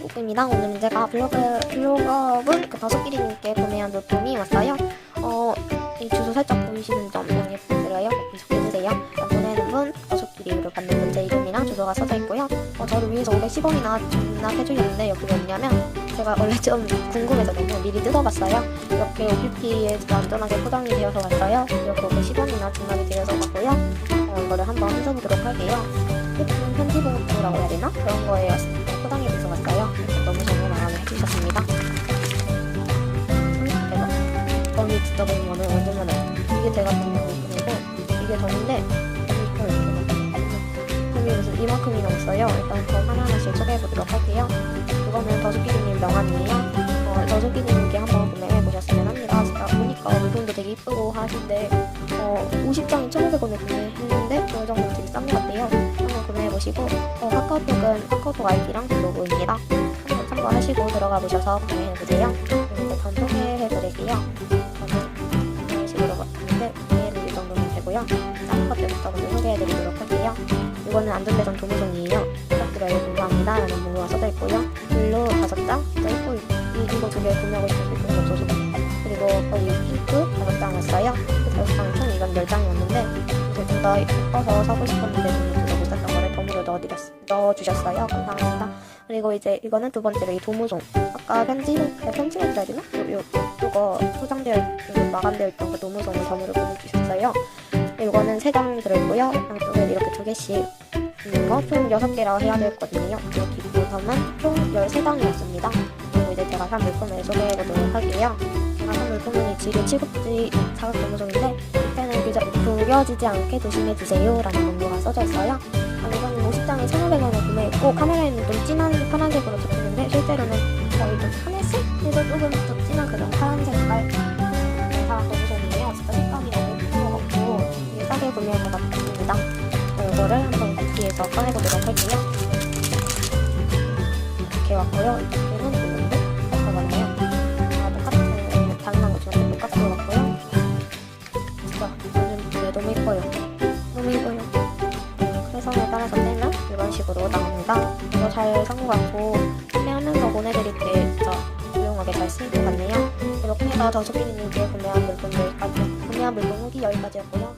꼬꼬입니다. 오늘은 제가 블로그, 블로거분 그 다섯끼리님께 구매한 물품이 왔어요. 어, 이 주소 살짝 보이시는 점 양해 부탁드려요. 꼭 분석해주세요. 보내는 분 다섯끼리를 받는 분제 이름이랑 주소가 써져 있고요. 어, 저를 위해서 510원이나 전납해주셨는데 여기 왜냐면 제가 원래 좀 궁금해서 너무 미리 뜯어봤어요. 이렇게 OPP에 안전하게 포장이 되어서 왔어요. 이렇게 510원이나 중납이 되어서 왔고요. 어, 이거를 한번 뜯어보도록 할게요. 휴대폰 편지 봉투라고 해야 되나? 그런 포 진짜 보는 거는 완전만 이게 제가 보는 물품이고 이게 저인데 이거 이렇게 무슨 이만큼이 넘었어요. 일단 저 하나하나씩 소개해보도록 할게요. 그거는 더수기님님 명함이에요. 어, 더수기님께 한번 구매해 보셨으면 합니다. 제가 보니까 물건도 되게 이쁘고 하신데 어, 50장이 1,500원에 구매했는데 그 정도 되게 싼 것 같아요. 한번 구매해 보시고 어, 카카오톡은 카카오톡 아이디랑 블로그입니다. 한번 참고하시고 들어가 보셔서 구매해 보세요. 그리고 전 소개해 드릴게요. 드리도록 할게요. 이거는 안전배선 도무송이에요. 부탁드려요. 궁금합니다. 라는 문구가 써져 있고요. 블루 다섯 장, 진짜 이거, 이, 이거 두개 구매하고 싶은데 돈이 없어서. 그리고 거기 핑크 다섯 장 왔어요. 그 다섯 장총 이건 열 장이었는데, 이제 둘다 이뻐서 사고 싶었는데 돈이 들어 못 샀던 거를 덤으로 넣어드렸, 넣어주셨어요. 감사합니다. 그리고 이제 이거는 두 번째로 이 도무송. 아까 편지, 있어야 되나? 요, 요, 요거 포장되어, 있- 마감되어 있던 그 도무송을 덤으로 보내주셨어요. 이거는 세장 들어있고요. 양쪽에 이렇게 두 개씩 있는 거총 여섯 개라 해야 되거든요. 여기 보통은 총 13장이었습니다. 그리고 이제 제가 산 물품을 소개해 보도록 할게요. 제가 산 물품은 이 지류 취급지 자극 고무종인데 밑에는 구겨지지 않게 조심해 주세요 라는 문구가 써져 있어요. 아, 이거는 50장에 1,500원에 구매했고 카메라에는 좀 진한 파란색으로 적혀있는데 실제로는 거의 좀 하늘색에서 조금 더 싸게 구매한 것 같습니다. 네, 이거를 한번 뒤에서 꺼내보도록 할게요. 이렇게 왔고요. 이렇게는 있는데 잠깐만요. 아 똑같은 당연한 것처럼 똑같은 것 같고요. 진짜 요즘 이게 너무 이뻐요. 너무 이뻐요. 네, 크레성에 따라서 떼면 이런 식으로 나옵니다. 이거 잘 산 것 같고 판매하면서 보내드릴 때 진짜 유용하게 잘 쓰일 것 같네요. 이렇게 해서 저수비님께 구매한 물품들까지 구매한 물품 후기 여기까지였고요.